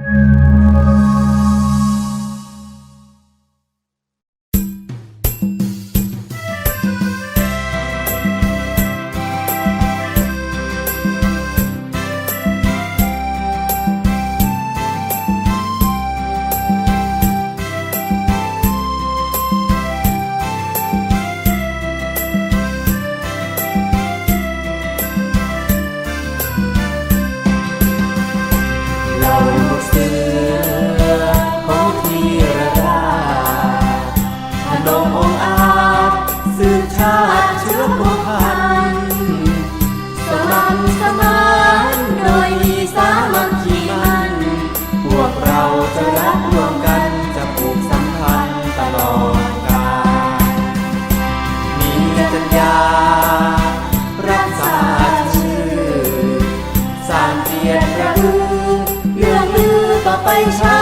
you ดมองอาจสืบชาติเชื้อพวกพันสลัำสมานโดยมีสามัคคีมันพวกเราจะรักร่วมกันจะผูกสัมพันธ์ตลอดกาลมีจัญญารักษาชื่อสร้างเกียรติระลึกเรื่องลือต่อไปชา